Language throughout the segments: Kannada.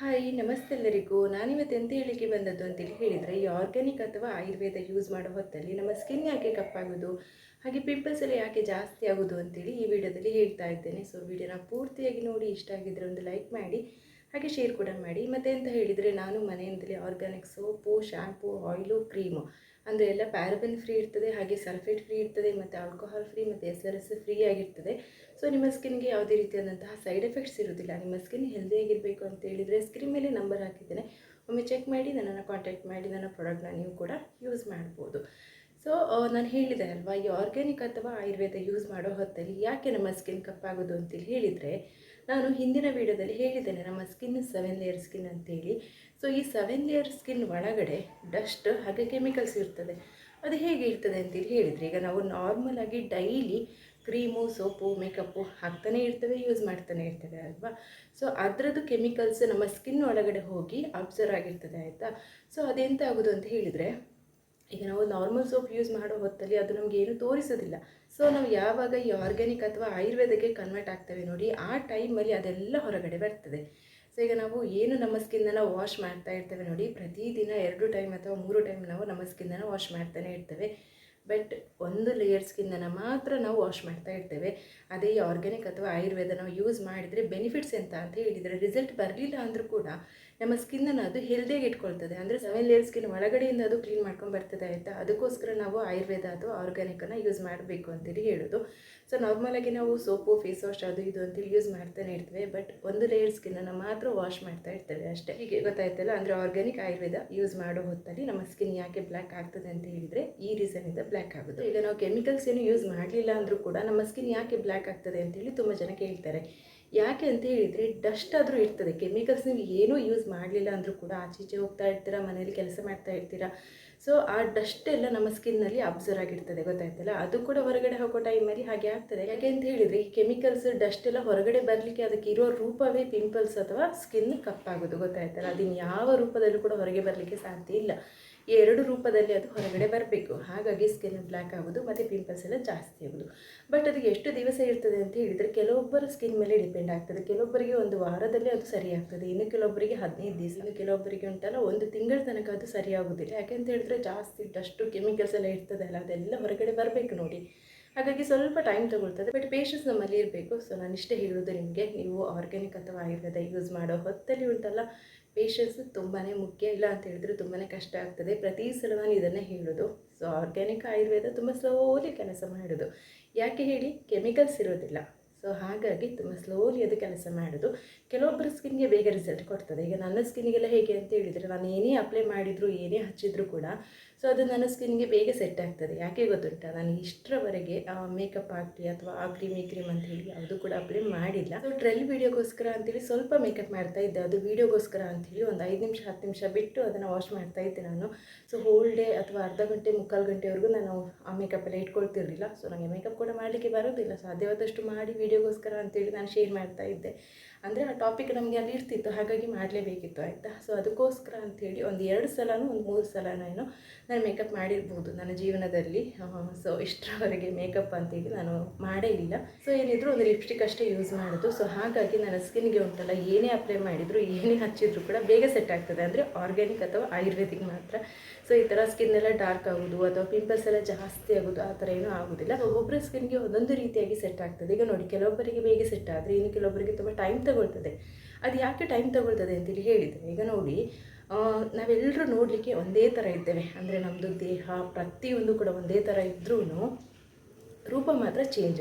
ಹಾಯ್, ನಮಸ್ತೆ ಎಲ್ಲರಿಗೂ. ನಾನಿವತ್ತು ಎಂತ ಹೇಳಿಕೆ ಬಂದದ್ದು ಅಂತೇಳಿ ಹೇಳಿದರೆ, ಈ ಆರ್ಗ್ಯಾನಿಕ್ ಅಥವಾ ಆಯುರ್ವೇದ ಯೂಸ್ ಮಾಡೋ ಹೊತ್ತಲ್ಲಿ ನಮ್ಮ ಸ್ಕಿನ್ ಯಾಕೆ ಕಪ್ಪಾಗೋದು, ಹಾಗೆ ಪಿಂಪಲ್ಸ್ ಎಲ್ಲ ಯಾಕೆ ಜಾಸ್ತಿ ಆಗೋದು ಅಂತೇಳಿ ಈ ವಿಡಿಯೋದಲ್ಲಿ ಹೇಳ್ತಾ ಇದ್ದೇನೆ. ಸೊ ವಿಡಿಯೋನ ಪೂರ್ತಿಯಾಗಿ ನೋಡಿ, ಇಷ್ಟ ಆಗಿದ್ದರೆ ಒಂದು ಲೈಕ್ ಮಾಡಿ. ಹಾಗೆ ಶೇರ್ ಕೂಡ ಮಾಡಿ. ಮತ್ತೆ ಅಂತ ಹೇಳಿದರೆ ನಾನು ಮನೆಯಿಂದಲೇ organic soap shampoo oil cream ಅಂದರೆ ಎಲ್ಲ ಪ್ಯಾರಬನ್ ಫ್ರೀ ಇರ್ತದೆ, ಹಾಗೆ ಸಲ್ಫೇಟ್ ಫ್ರೀ ಇರ್ತದೆ, ಮತ್ತು ಆಲ್ಕೋಹಾಲ್ ಫ್ರೀ ಮತ್ತು ಎಸ್ ಆರ್ ಎಸ್ ಫ್ರೀ ಆಗಿರ್ತದೆ. ಸೊ ನಿಮ್ಮ ಸ್ಕಿನ್ಗೆ ಯಾವುದೇ ರೀತಿಯಾದಂತಹ ಸೈಡ್ ಎಫೆಕ್ಟ್ಸ್ ಇರೋದಿಲ್ಲ ನಿಮ್ಮ ಸ್ಕಿನ್ ಹೆಲ್ದಿಯಾಗಿರಬೇಕು ಅಂತ ಹೇಳಿದರೆ ಸ್ಕ್ರೀನ್ ಮೇಲೆ ನಂಬರ್ ಹಾಕಿದ್ದೇನೆ. ಒಮ್ಮೆ ಚೆಕ್ ಮಾಡಿ, ನನ್ನನ್ನು ಕಾಂಟ್ಯಾಕ್ಟ್ ಮಾಡಿ, ನನ್ನ ಪ್ರಾಡಕ್ಟ್ನ ನೀವು ಕೂಡ ಯೂಸ್ ಮಾಡ್ಬೋದು. ಸೊ ನಾನು ಹೇಳಿದೆ ಅಲ್ವಾ, ಈ ಆರ್ಗ್ಯಾನಿಕ್ ಅಥವಾ ಆಯುರ್ವೇದ ಯೂಸ್ ಮಾಡೋ ಹೊತ್ತಲ್ಲಿ ಯಾಕೆ ನಮ್ಮ ಸ್ಕಿನ್ ಕಪ್ಪಾಗೋದು ಅಂತೇಳಿ ಹೇಳಿದರೆ ನಾನು ಹಿಂದಿನ ವೀಡಿಯೋದಲ್ಲಿ ಹೇಳಿದ್ದೇನೆ, ನಮ್ಮ ಸ್ಕಿನ್ ಸೆವೆನ್ ಲೇಯರ್ ಸ್ಕಿನ್ ಅಂತೇಳಿ. ಸೊ ಈ ಸೆವೆನ್ ಲೇಯರ್ ಸ್ಕಿನ್ ಒಳಗಡೆ ಡಸ್ಟ್ ಹಾಗೆ ಕೆಮಿಕಲ್ಸ್ ಇರ್ತದೆ. ಅದು ಹೇಗೆ ಇರ್ತದೆ ಅಂತೇಳಿ ಹೇಳಿದರೆ, ಈಗ ನಾವು ನಾರ್ಮಲ್ ಆಗಿ ಡೈಲಿ ಕ್ರೀಮು ಸೋಪು ಮೇಕಪ್ಪು ಹಾಕ್ತಾನೆ ಇರ್ತೇವೆ ಯೂಸ್ ಮಾಡ್ತಾನೆ ಇರ್ತೇವೆ ಅಲ್ವಾ? ಸೊ ಅದರದ್ದು ಕೆಮಿಕಲ್ಸ್ ನಮ್ಮ ಸ್ಕಿನ್ ಒಳಗಡೆ ಹೋಗಿ ಅಬ್ಸರ್ವ್ ಆಗಿರ್ತದೆ, ಆಯಿತಾ? ಸೊ ಅದೆಂತ ಆಗೋದು ಅಂತ ಹೇಳಿದರೆ ಈಗ ನಾವು ನಾರ್ಮಲ್ ಸೋಪ್ ಯೂಸ್ ಮಾಡೋ ಹೊತ್ತಲ್ಲಿ ಅದು ನಮಗೆ ಏನು ತೋರಿಸೋದಿಲ್ಲ. ಸೊ ನಾವು ಯಾವಾಗ ಈ ಆರ್ಗ್ಯಾನಿಕ್ ಅಥವಾ ಆಯುರ್ವೇದಕ್ಕೆ ಕನ್ವರ್ಟ್ ಆಗ್ತೇವೆ ನೋಡಿ, ಆ ಟೈಮಲ್ಲಿ ಅದೆಲ್ಲ ಹೊರಗಡೆ ಬರ್ತದೆ. ಸೊ ಈಗ ನಾವು ಏನು ನಮ್ಮ ಸ್ಕಿನ್ನನ್ನು ವಾಶ್ ಮಾಡ್ತಾ ಇರ್ತೇವೆ ನೋಡಿ, ಪ್ರತಿದಿನ ಎರಡು ಟೈಮ್ ಅಥವಾ ಮೂರು ಟೈಮ್ ನಾವು ನಮ್ಮ ಸ್ಕಿನ್ನನ್ನು ವಾಶ್ ಮಾಡ್ತಾನೆ ಇರ್ತೇವೆ. ಬಟ್ ಒಂದು ಲೇಯರ್ ಸ್ಕಿನ್ನನ್ನು ಮಾತ್ರ ನಾವು ವಾಶ್ ಮಾಡ್ತಾ ಇರ್ತೇವೆ. ಅದೇ ಈ ಆರ್ಗ್ಯಾನಿಕ್ ಅಥವಾ ಆಯುರ್ವೇದ ನಾವು ಯೂಸ್ ಮಾಡಿದರೆ ಬೆನಿಫಿಟ್ಸ್ ಎಂತ ಅಂತ ಹೇಳಿದರೆ ರಿಸಲ್ಟ್ ಬರಲಿಲ್ಲ ಅಂದರೂ ಕೂಡ ನಮ್ಮ ಸ್ಕಿನ್ನನ್ನು ಅದು ಹೆಲ್ದಿಯಾಗಿ ಇಟ್ಕೊಳ್ತದೆ. ಅಂದರೆ ಸೆವೆನ್ ಲೇಯರ್ ಸ್ಕಿನ್ ಒಳಗಡೆಯಿಂದ ಅದು ಕ್ಲೀನ್ ಮಾಡ್ಕೊಂಡು ಬರ್ತದೆ ಆಯಿತಾ? ಅದಕ್ಕೋಸ್ಕರ ನಾವು ಆಯುರ್ವೇದ ಅಥವಾ ಆರ್ಗ್ಯಾನಿಕನ್ನು ಯೂಸ್ ಮಾಡಬೇಕು ಅಂತೇಳಿ ಹೇಳೋದು. ಸೊ ನಾರ್ಮಲಾಗಿ ನಾವು ಸೋಪು ಫೇಸ್ ವಾಶ್ ಅದು ಇದು ಅಂತೇಳಿ ಯೂಸ್ ಮಾಡ್ತಾನೆ ಇರ್ತೇವೆ. ಬಟ್ ಒಂದು ಲೇಯರ್ ಸ್ಕಿನ್ನನ್ನು ಮಾತ್ರ ವಾಶ್ ಮಾಡ್ತಾ ಇರ್ತೇವೆ ಅಷ್ಟೇ. ಹೀಗೆ ಗೊತ್ತಾಯ್ತಲ್ಲ? ಅಂದರೆ ಆರ್ಗ್ಯಾನಿಕ್ ಆಯುರ್ವೇದ ಯೂಸ್ ಮಾಡೋ ಹೊತ್ತಲ್ಲಿ ನಮ್ಮ ಸ್ಕಿನ್ ಯಾಕೆ ಬ್ಲ್ಯಾಕ್ ಆಗ್ತದೆ ಅಂತ ಹೇಳಿದರೆ ಈ ರೀಸನಿಂದ ಬ್ಲ್ಯಾಕ್ ಆಗೋದು. ಈಗ ನಾವು ಕೆಮಿಕಲ್ಸ್ ಏನು ಯೂಸ್ ಮಾಡಲಿಲ್ಲ ಅಂದರೂ ಕೂಡ ನಮ್ಮ ಸ್ಕಿನ್ ಯಾಕೆ ಬ್ಲ್ಯಾಕ್ ಆಗ್ತದೆ ಅಂತೇಳಿ ತುಂಬ ಜನ ಕೇಳ್ತಾರೆ. ಯಾಕೆ ಅಂತ ಹೇಳಿದರೆ ಡಸ್ಟ್ ಆದರೂ ಇರ್ತದೆ. ಕೆಮಿಕಲ್ಸ್ ನೀವು ಏನೂ ಯೂಸ್ ಮಾಡಲಿಲ್ಲ ಅಂದರೂ ಕೂಡ ಆಚೀಚೆ ಹೋಗ್ತಾ ಇರ್ತೀರಾ, ಮನೇಲಿ ಕೆಲಸ ಮಾಡ್ತಾ ಇರ್ತೀರಾ. ಸೊ ಆ ಡಸ್ಟ್ ಎಲ್ಲ ನಮ್ಮ ಸ್ಕಿನ್ನಲ್ಲಿ ಅಬ್ಸರ್ವ್ ಆಗಿರ್ತದೆ. ಗೊತ್ತಾಯ್ತಲ್ಲ? ಅದು ಕೂಡ ಹೊರಗಡೆ ಹೋಗೋ ಟೈಮಲ್ಲಿ ಹಾಗೆ ಆಗ್ತದೆ. ಯಾಕೆ ಅಂತ ಹೇಳಿದರೆ ಈ ಕೆಮಿಕಲ್ಸ್ ಡಸ್ಟ್ ಎಲ್ಲ ಹೊರಗಡೆ ಬರಲಿಕ್ಕೆ ಅದಕ್ಕೆ ಇರೋ ರೂಪವೇ ಪಿಂಪಲ್ಸ್ ಅಥವಾ ಸ್ಕಿನ್ ಕಪ್ಪಾಗೋದು. ಗೊತ್ತಾಯ್ತಲ್ಲ? ಅದನ್ನು ಯಾವ ರೂಪದಲ್ಲೂ ಕೂಡ ಹೊರಗೆ ಬರಲಿಕ್ಕೆ ಸಾಧ್ಯ ಇಲ್ಲ. ಈ ಎರಡು ರೂಪದಲ್ಲಿ ಅದು ಹೊರಗಡೆ ಬರಬೇಕು. ಹಾಗಾಗಿ ಸ್ಕಿನ್ ಬ್ಲ್ಯಾಕ್ ಆಗೋದು ಮತ್ತು ಪಿಂಪಲ್ಸ್ ಎಲ್ಲ ಜಾಸ್ತಿ ಆಗೋದು ಬಟ್ ಅದು ಎಷ್ಟು ದಿವಸ ಇರ್ತದೆ ಅಂತ ಹೇಳಿದರೆ ಕೆಲವೊಬ್ಬರ ಸ್ಕಿನ್ ಮೇಲೆ ಡಿಪೆಂಡ್ ಆಗ್ತದೆ. ಕೆಲವೊಬ್ಬರಿಗೆ ಒಂದು ವಾರದಲ್ಲಿ ಅದು ಸರಿ ಆಗ್ತದೆ ಇನ್ನು ಕೆಲವೊಬ್ಬರಿಗೆ ಹದಿನೈದು ದಿವಸ, ಇನ್ನು ಕೆಲವೊಬ್ಬರಿಗೆ ಉಂಟಲ್ಲ, ಒಂದು ತಿಂಗಳ ತನಕ ಅದು ಸರಿಯಾಗೋದಿಲ್ಲ ಯಾಕೆಂತ ಹೇಳಿದ್ರೆ ಜಾಸ್ತಿ ಡಸ್ಟು ಕೆಮಿಕಲ್ಸ್ ಎಲ್ಲ ಇರ್ತದೆ ಅಲ್ಲ ಅದೆಲ್ಲ ಹೊರಗಡೆ ಬರಬೇಕು ನೋಡಿ. ಹಾಗಾಗಿ ಸ್ವಲ್ಪ ಟೈಮ್ ತಗೊಳ್ತದೆ. ಬಟ್ ಪೇಷನ್ಸ್ ನಮ್ಮಲ್ಲಿ ಇರಬೇಕು. ಸೊ ನಾನು ಇಷ್ಟೇ ಹೇಳೋದು ನಿಮಗೆ. ನೀವು ಆರ್ಗ್ಯಾನಿಕ್ ಅಥವಾ ಆಯುರ್ವೇದ ಯೂಸ್ ಮಾಡೋ ಹೊತ್ತಲ್ಲಿ ಉಂಟಲ್ಲ ಪೇಷನ್ಸ್ ತುಂಬಾ ಮುಖ್ಯ. ಇಲ್ಲ ಅಂತ ಹೇಳಿದ್ರೆ ತುಂಬಾ ಕಷ್ಟ ಆಗ್ತದೆ. ಪ್ರತಿ ಸಲ ನಾನು ಇದನ್ನೇ ಹೇಳೋದು. ಸೊ ಆರ್ಗ್ಯಾನಿಕ್ ಆಯುರ್ವೇದ ತುಂಬ ಸ್ಲೋಲಿ ಕೆಲಸ ಮಾಡೋದು. ಯಾಕೆ ಹೇಳಿ? ಕೆಮಿಕಲ್ಸ್ ಇರೋದಿಲ್ಲ. ಸೊ ಹಾಗಾಗಿ ತುಂಬ ಸ್ಲೋಲಿ ಅದು ಕೆಲಸ ಮಾಡೋದು. ಕೆಲವೊಬ್ಬರ ಸ್ಕಿನ್ಗೆ ಬೇಗ ರಿಸಲ್ಟ್ ಕೊಡ್ತದೆ. ಈಗ ನನ್ನ ಸ್ಕಿನ್ಗೆಲ್ಲ ಹೇಗೆ ಅಂತ ಹೇಳಿದರೆ ನಾನು ಏನೇ ಅಪ್ಲೈ ಮಾಡಿದರೂ, ಏನೇ ಹಚ್ಚಿದ್ರು ಕೂಡ ಸೊ ಅದು ನನ್ನ ಸ್ಕಿನ್ಗೆ ಬೇಗ ಸೆಟ್ ಆಗ್ತದೆ. ಯಾಕೆ ಗೊತ್ತುಂಟ? ನಾನು ಇಷ್ಟರವರೆಗೆ ಮೇಕಪ್ ಆಗಲಿ ಅಥವಾ ಆ ಕ್ರೀಮ್ ಈ ಕ್ರೀಮ್ ಅಂತ ಹೇಳಿ ಅದು ಕೂಡ ಅಪ್ಲೈ ಮಾಡಿಲ್ಲ. ಸೊ ಟ್ರೆಲ್ ವೀಡಿಯೋಗೋಸ್ಕರ ಅಂತೇಳಿ ಸ್ವಲ್ಪ ಮೇಕಪ್ ಮಾಡ್ತಾ ಇದ್ದೆ. ಅದು ವೀಡಿಯೋಗೋಸ್ಕರ ಅಂತೇಳಿ ಒಂದು ಐದು ನಿಮಿಷ, ಹತ್ತು ನಿಮಿಷ ಬಿಟ್ಟು ಅದನ್ನು ವಾಶ್ ಮಾಡ್ತಾ ಇದ್ದೆ ನಾನು. ಸೊ ಹೋಲ್ ಡೇ ಅಥವಾ ಅರ್ಧ ಗಂಟೆ, ಮುಕ್ಕಾಲು ಗಂಟೆವರೆಗೂ ನಾನು ಆ ಮೇಕಪ್ ಎಲ್ಲ ಇಟ್ಕೊಳ್ತಿರಲಿಲ್ಲ. ಸೊ ನನಗೆ ಮೇಕಪ್ ಕೂಡ ಮಾಡಲಿಕ್ಕೆ ಬರೋದಿಲ್ಲ. ಸಾಧ್ಯವಾದಷ್ಟು ಮಾಡಿ ವೀಡಿಯೋಗೋಸ್ಕರ ಅಂತೇಳಿ ನಾನು ಶೇರ್ ಮಾಡ್ತಾ ಇದ್ದೆ. ಅಂದರೆ ಆ ಟಾಪಿಕ್ ನಮಗೆ ಅಲ್ಲಿ ಇರ್ತಿತ್ತು, ಹಾಗಾಗಿ ಮಾಡಲೇಬೇಕಿತ್ತು, ಆಯಿತಾ? ಸೊ ಅದಕ್ಕೋಸ್ಕರ ಅಂಥೇಳಿ ಒಂದು ಎರಡು ಸಲನೂ, ಒಂದು ಮೂರು ಸಲನೂ ಏನೋ ನಾನು ಮೇಕಪ್ ಮಾಡಿರ್ಬೋದು ನನ್ನ ಜೀವನದಲ್ಲಿ. ಸೊ ಇಷ್ಟರವರೆಗೆ ಮೇಕಪ್ ಅಂತೇಳಿ ನಾನು ಮಾಡೇ ಇಲ್ಲ. ಸೊ ಏನಿದ್ರು ಒಂದು ಲಿಪ್ಸ್ಟಿಕ್ ಅಷ್ಟೇ ಯೂಸ್ ಮಾಡೋದು. ಸೊ ಹಾಗಾಗಿ ನನ್ನ ಸ್ಕಿನ್ಗೆ ಉಂಟಲ್ಲ ಏನೇ ಅಪ್ಲೈ ಮಾಡಿದರೂ, ಏನೇ ಹಚ್ಚಿದ್ರು ಕೂಡ ಬೇಗ ಸೆಟ್ ಆಗ್ತದೆ. ಅಂದರೆ ಆರ್ಗ್ಯಾನಿಕ್ ಅಥವಾ ಆಯುರ್ವೇದಿಕ್ ಮಾತ್ರ. ಸೊ ಈ ಥರ ಸ್ಕಿನ್ ಎಲ್ಲ ಡಾರ್ಕ್ ಆಗೋದು, ಅಥವಾ ಪಿಂಪಲ್ಸ್ ಎಲ್ಲ ಜಾಸ್ತಿ ಆಗೋದು, ಆ ಥರ ಏನೂ ಆಗೋದಿಲ್ಲ. ಒಬ್ಬೊಬ್ಬರ ಸ್ಕಿನ್ಗೆ ಒಂದೊಂದು ರೀತಿಯಾಗಿ ಸೆಟ್ ಆಗ್ತದೆ. ಈಗ ನೋಡಿ, ಕೆಲವೊಬ್ಬರಿಗೆ ಬೇಗ ಸೆಟ್ ಆದರೆ, ಇನ್ನು ಕೆಲವೊಬ್ಬರಿಗೆ ತುಂಬ ಟೈಮ್ ತಗೊಳ್ತದೆ. ಅದು ಯಾಕೆ ಟೈಮ್ ತಗೊಳ್ತದೆ ಅಂತೇಳಿ ಹೇಳಿದರೆ ಈಗ ನೋಡಿ ನಾವೆಲ್ಲರೂ ನೋಡಲಿಕ್ಕೆ ಒಂದೇ ಥರ ಇದ್ದೇವೆ. ಅಂದರೆ ನಮ್ಮದು ದೇಹ, ಪ್ರತಿಯೊಂದು ಕೂಡ ಒಂದೇ ಥರ ಇದ್ರೂ ರೂಪ ಮಾತ್ರ ಚೇಂಜ್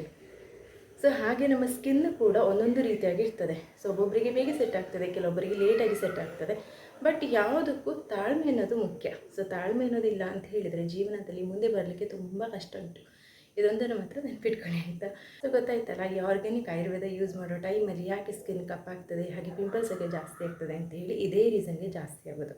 ಸೊ ಹಾಗೆ ನಮ್ಮ ಸ್ಕಿನ್ ಕೂಡ ಒಂದೊಂದು ರೀತಿಯಾಗಿ ಇರ್ತದೆ. ಸೊ ಒಬ್ಬೊಬ್ಬರಿಗೆ ಬೇಗ ಸೆಟ್ ಆಗ್ತದೆ, ಕೆಲವೊಬ್ಬರಿಗೆ ಲೇಟಾಗಿ ಸೆಟ್ ಆಗ್ತದೆ. ಬಟ್ ಯಾವುದಕ್ಕೂ ತಾಳ್ಮೆ ಅನ್ನೋದು ಮುಖ್ಯ. ಸೊ ತಾಳ್ಮೆ ಅನ್ನೋದಿಲ್ಲ ಅಂತ ಹೇಳಿದರೆ ಜೀವನದಲ್ಲಿ ಮುಂದೆ ಬರಲಿಕ್ಕೆ ತುಂಬ ಕಷ್ಟ ಉಂಟು. ಇದೊಂದನ್ನು ಮಾತ್ರ ನೆನಪಿಟ್ಕೊಳ್ಳಿ ಆಯಿತಾ ಸೊ ಗೊತ್ತಾಯ್ತಲ್ಲ, ಈ ಆರ್ಗ್ಯಾನಿಕ್ ಆಯುರ್ವೇದ ಯೂಸ್ ಮಾಡೋ ಟೈಮಲ್ಲಿ ಯಾಕೆ ಸ್ಕಿನ್ ಕಪ್ಪಾಗ್ತದೆ ಹಾಗೆ ಪಿಂಪಲ್ಸ್ ಆಗಿ ಜಾಸ್ತಿ ಆಗ್ತದೆ ಅಂತ ಹೇಳಿ ಇದೇ ರೀಸನ್ಗೆ ಜಾಸ್ತಿ ಆಗೋದು.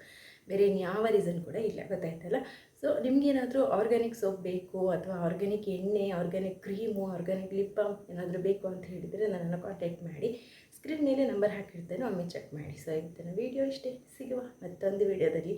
ಬೇರೆ ಯಾವ ರೀಸನ್ ಕೂಡ ಇಲ್ಲ, ಗೊತ್ತಾಯ್ತಲ್ಲ? ಸೊ ನಿಮಗೇನಾದರೂ ಆರ್ಗ್ಯಾನಿಕ್ ಸೋಪ್ ಬೇಕು ಅಥವಾ ಆರ್ಗ್ಯಾನಿಕ್ ಎಣ್ಣೆ organic cream organic lip balm ಏನಾದರೂ ಬೇಕು ಅಂತ ಹೇಳಿದರೆ ನನ್ನನ್ನು ಕಾಂಟ್ಯಾಕ್ಟ್ ಮಾಡಿ. ಸ್ಕ್ರೀನ್ ಮೇಲೆ ನಂಬರ್ ಹಾಕಿರ್ತೇನೆ, ಒಮ್ಮೆ ಚೆಕ್ ಮಾಡಿ. ಸೊ ಇವತ್ತಿನ ವೀಡಿಯೋ ಇಷ್ಟೇ. ಸಿಗುವ ಮತ್ತೊಂದು ವೀಡಿಯೋದಲ್ಲಿ